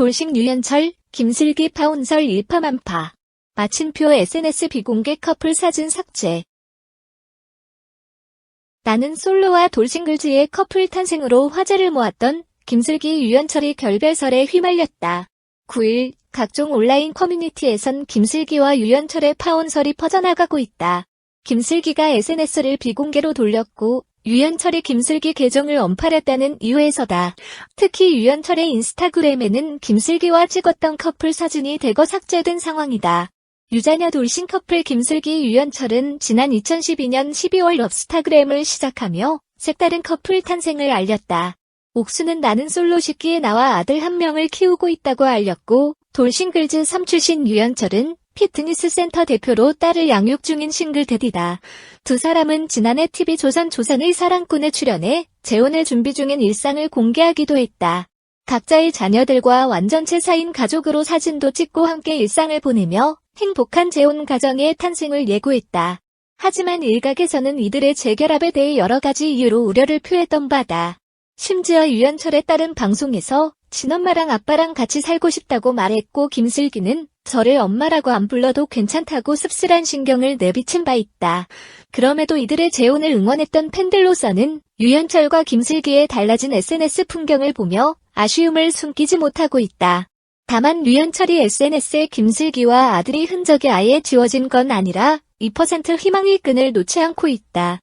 돌싱 유연철, 김슬기 파운설 일파만파. 마침표 SNS 비공개 커플 사진 삭제. 나는 솔로와 돌싱글즈의 커플 탄생으로 화제를 모았던 김슬기 유연철이 결별설에 휘말렸다. 9일 각종 온라인 커뮤니티에선 김슬기와 유연철의 파혼설이 퍼져나가고 있다. 김슬기가 SNS를 비공개로 돌렸고 유연철이 김슬기 계정을 언팔했다는 이유에서다. 특히 유연철의 인스타그램에는 김슬기와 찍었던 커플 사진이 대거 삭제된 상황이다. 유자녀 돌싱 커플 김슬기 유연철은 지난 2012년 12월 럽스타그램을 시작하며 색다른 커플 탄생을 알렸다. 옥수는 나는 솔로 식기에 나와 아들 한 명을 키우고 있다고 알렸고 돌싱글즈 3 출신 유연철은 피트니스 센터 대표로 딸을 양육 중인 싱글데디다. 두 사람은 지난해 TV조선 조선의 사랑꾼에 출연해 재혼을 준비 중인 일상을 공개하기도 했다. 각자의 자녀들과 완전체 사인 가족으로 사진도 찍고 함께 일상을 보내며 행복한 재혼 가정의 탄생을 예고했다. 하지만 일각에서는 이들의 재결합에 대해 여러 가지 이유로 우려를 표했던 바다. 심지어 유연철에 따른 방송에서 친엄마랑 아빠랑 같이 살고 싶다고 말했고 김슬기는 저를 엄마라고 안 불러도 괜찮다고 씁쓸한 신경을 내비친 바 있다. 그럼에도 이들의 재혼을 응원했던 팬들로서는 유연철과 김슬기의 달라진 SNS 풍경을 보며 아쉬움을 숨기지 못하고 있다. 다만 유연철이 SNS에 김슬기와 아들이 흔적이 아예 지워진 건 아니라 2% 희망의 끈을 놓지 않고 있다.